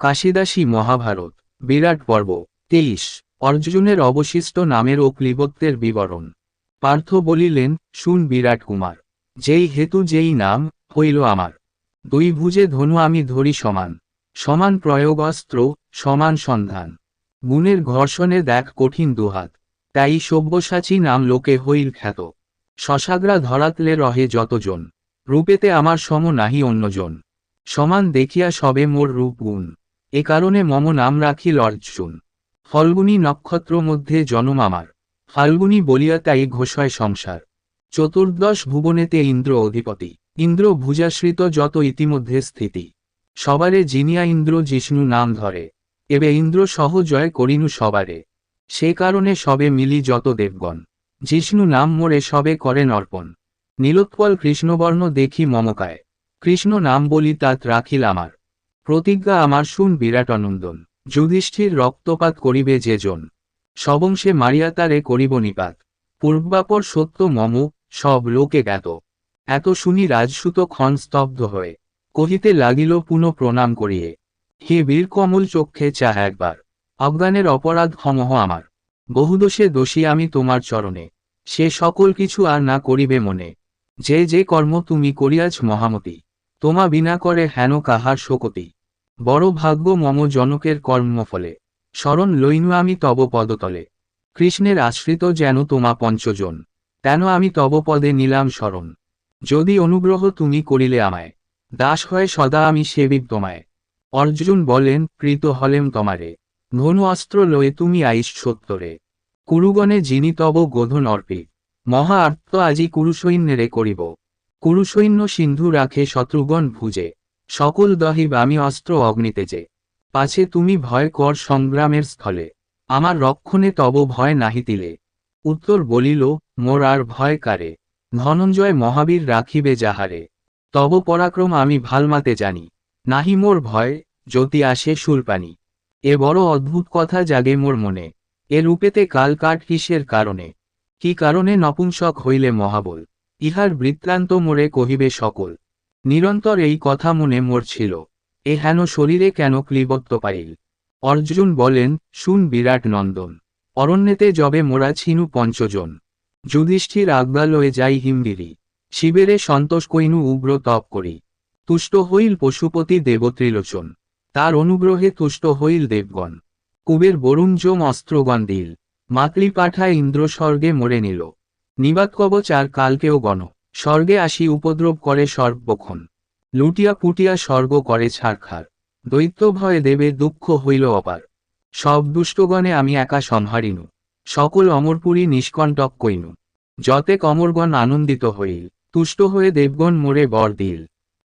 কাশিদাসী মহাভারত, বিরাট পর্ব, তেইশ, অর্জুনের অবশিষ্ট নামের ও ক্লিবত্বের বিবরণ। পার্থ বলিলেন, শুন বিরাট কুমার, যেই হেতু যেই নাম, হইল আমার। দুই ভুজে ধনু আমি ধরি সমান সমান প্রয়োগস্ত্র সমান সন্ধান। গুণের ঘর্ষণে দেখ কঠিন দুহাত, তাই সব্যসাচী নাম লোকে হইল খ্যাত। শশাগ্রা ধরাতলে রহে যতজন, রূপেতে আমার সম নাহি অন্যজন। সমান দেখিয়া সবে মোর রূপ গুণ। এ কারণে মম নাম রাখি অর্জুন ফল্গুনী নক্ষত্র মধ্যে জনম আমার। ফাল্গুনী বলিয়া তাই ঘোষয় সংসার। চতুর্দশ ভুবনেতে ইন্দ্র অধিপতি। ইন্দ্র ভুজাশ্রিত যত ইতিমধ্যে স্থিতি। সবারে জিনিয়া ইন্দ্র জিষ্ণু নাম ধরে। এবে ইন্দ্র সহ জয় করিনু সবারে। সে কারণে সবে মিলি যত দেবগণ। জিষ্ণু নাম মোরে সবে করেন অর্পণ। নীলোৎপল কৃষ্ণবর্ণ দেখি মমকায়। কৃষ্ণ নাম বলি তাত রাখিল আমার। প্রতিজ্ঞা আমার শুন বিরাট অনন্দন। যুধিষ্ঠির রক্তপাত করিবে যে জন। সবংশে মারিয়া তারে করিব নিপাত। পূর্বাপর সত্য মম, সব লোকে জ্ঞাত। এত শুনি রাজসুত ক্ষণ স্তব্ধ হয়ে। কহিতে লাগিল পুনঃ প্রণাম করিয়ে। হে বীর কমল চক্ষে চা একবার। অজ্ঞানের অপরাধ ক্ষমহ আমার। বহুদোষে দোষী আমি তোমার চরণে। সে সকল কিছু আর না করিবে মনে। যে যে কর্ম তুমি করিয়াছ মহামতি। তোমা বিনা করে হেন কাহার শোকতি। বড় ভাগ্য মম জনকের কর্মফলে স্মরণ লইনু আমি তব পদতলে। কৃষ্ণের আশ্রিত যেন তোমা পঞ্চজন। তেন আমি তব পদে নিলাম স্মরণ যদি অনুগ্রহ তুমি করিলে আমায়। দাস হয়ে সদা আমি সেবিক তোমায়। অর্জুন বলেন, কৃত হলেম তোমারে। ধনু অস্ত্র লয়ে তুমি আইস সত্তরে কুরুগণে যিনি তব গোধন অর্পি। মহা আর্ত আজি কুরুসৈন্যেরে করিব। কুরুসৈন্য সিন্ধু রাখে শত্রুগণ ভুজে। সকল দহিব আমি অস্ত্র অগ্নিতেজে পাছে তুমি ভয় কর সংগ্রামের স্থলে। আমার রক্ষণে তব ভয় নাহিতিলে উত্তর বলিল, মোর আর ভয় কারে? ধনঞ্জয় মহাবীর রাখিবে যাহারে। তব পরাক্রম আমি ভালমাতে জানি। নাহি মোর ভয়, জ্যোতি আসে সুরপানি এ বড় অদ্ভুত কথা জাগে মোর মনে। এ রূপেতে কাল কাট কিসের কারণে? কি কারণে নপুংসক হইলে মহাবল? ইহার বৃত্তান্ত মোরে কহিবে সকল। নিরন্তর এই কথা মনে মোর ছিল। এ হেন শরীরে কেন ক্লিবত্ত পাইল? অর্জুন বলেন, শুন বিরাট নন্দন, অরণ্যেতে যবে মোরা ছিনু পঞ্চজন। যুধিষ্ঠির আজ্ঞালয়ে যাই হিমগিরি। শিবেরে সন্তোষ কইনু উগ্র তপ করি। তুষ্ট হইল পশুপতি দেবত্রিলোচন। তার অনুগ্রহে তুষ্ট হইল দেবগণ। কুবের বরুণ যোম অস্ত্রগণ দিল। মাতৃ পাঠায় ইন্দ্র স্বর্গে মরে নিল। নিবাত কবচ আর কালকেও গণ। স্বর্গে আসি উপদ্রব করে সর্বক্ষণ। লুটিয়া পুটিয়া স্বর্গ করে ছাড়খার দৈত্য ভয়ে দেবে দুঃখ হইল অপার। সব দুষ্টগণে আমি একা সংহারিনু। সকল অমরপুরী নিষ্কণ্টক কইনু। যতে কমরগণ আনন্দিত হইল। তুষ্ট হয়ে দেবগণ মোরে বর দিল।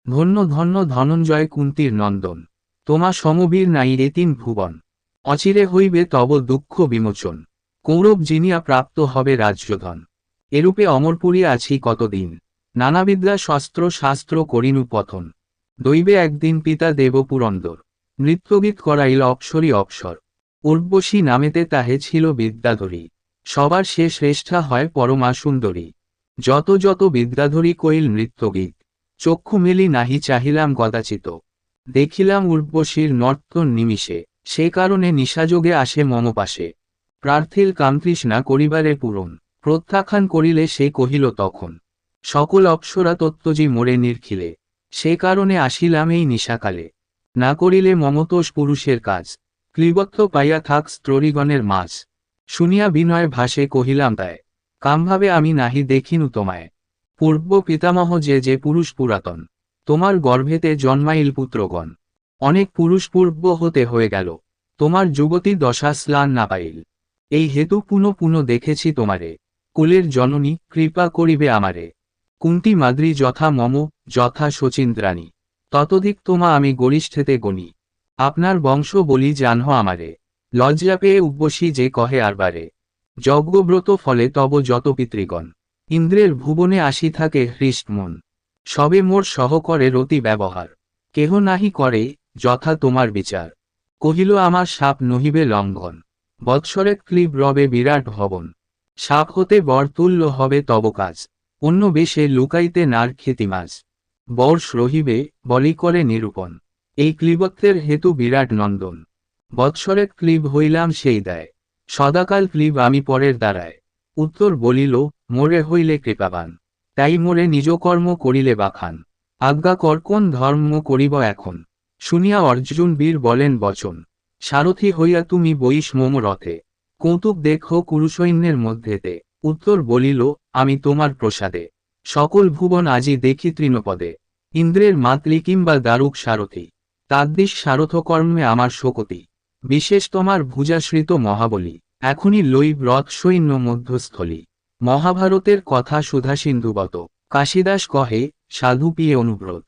ধন্য ধন্য ধনঞ্জয় কুন্তির নন্দন। তোমা সমবীর নাই এতিন ভুবন। অচিরে হইবে তব দুঃখ বিমোচন। কৌরব জিনিয়া প্রাপ্ত হবে রাজ্যধন। এরূপে অমরপুরী আছি কতদিন? নানাবিদ্যা শস্ত্র শাস্ত্র করিনু পথন। দৈবে একদিন পিতা দেবপুরন্দর। নৃত্যগীত করাইল অক্ষরী অক্ষর উর্বশী নামেতে তাহে ছিল বিদ্যাধরী। সবার সে শ্রেষ্ঠা হয় পরমা সুন্দরী যত যত বিদ্যাধরী কইল নৃত্যগীত। চক্ষু মেলি নাহি চাহিলাম কদাচিত। দেখিলাম উর্বশীর নর্তন নিমিষে। সে কারণে নিশাযোগে আসে মম পাশে প্রার্থীল কামতৃষ্ণা করিবারে পূরণ। প্রত্যাখ্যান করিলে সে কহিল তখন, সকল অপ্সরা তত্ত্বজি মোরে নির্খিলে, সে কারণে আসিলাম এই নিশাকালে। না করিলে মমতোষ পুরুষের কাজ ক্লিবত্ব পাইয়া থাক স্ত্রীগণের মাঝ। শুনিয়া বিনয় ভাসে কহিলাম তাই, কামভাবে আমি নাহি দেখিনু তোমায়। পূর্ব পিতামহ যে যে পুরুষ পুরাতন, তোমার গর্ভেতে জন্মাইল পুত্রগণ। অনেক পুরুষ পূর্ব হতে হয়ে গেল, তোমার যুবতী দশা স্লান না পাইল। এই হেতু পুনঃ পুনঃ দেখেছি তোমারে। কুলের জননী, কৃপা করিবে আমারে। কুন্তি মাদ্রি যথা মম, যথা শচীন্দ্রাণী। ততধিক তোমা আমি গরিষ্ঠেতে গণি। আপনার বংশ বলি জানহ আমারে। লজ্জা পেয়ে উদ্বসী যে কহে আরবারে যজ্ঞব্রত ফলে তব যত পিতৃগণ। ইন্দ্রের ভুবনে আসি থাকে হৃষ্টমন সবে মোর সহ করে রতি ব্যবহার। কেহ নাহি করে, যথা তোমার বিচার। কহিল, আমার সাপ নহিবে লঙ্ঘন। বৎসরে ক্লিব রবে বিরাট ভবন। সাপ হতে বর তুল্য হবে তব কাজ, অন্য বেশে লুকাইতে নার খেতি মাছ বর্ষ রহিবে বলি করে নিরূপণ, এই ক্লীবত্বের হেতু বিরাট নন্দন। বৎসরের ক্লীব হইলাম সেই দেয়, সদাকাল ক্লীব আমি পরের দ্বারায়। উত্তর বলিল, মোরে হইলে কৃপাবান, তাই মোরে নিজ কর্ম করিলে বাখান। আজ্ঞা কর কোন ধর্ম করিব এখন? শুনিয়া অর্জুন বীর বলেন, বচন, সারথি হইয়া তুমি বইস মোম রথে। কৌতুক দেখো কুরুসৈন্যের মধ্যেতে। উত্তর বলিল, আমি তোমার প্রসাদে। সকল ভুবন আজি দেখি তৃণপদে। ইন্দ্রের মাতলি কিংবা দারুক সারথি। তাদ্দিশ সারথকর্মে আমার শোকতি। বিশেষ তোমার ভুজাশ্রিত মহাবলী। এখনই লই রথ সৈন্য মধ্যস্থলী। মহাভারতের কথা সুধা সিন্ধুবত কাশিদাস কহে, সাধু পিয়ে অনুব্রত।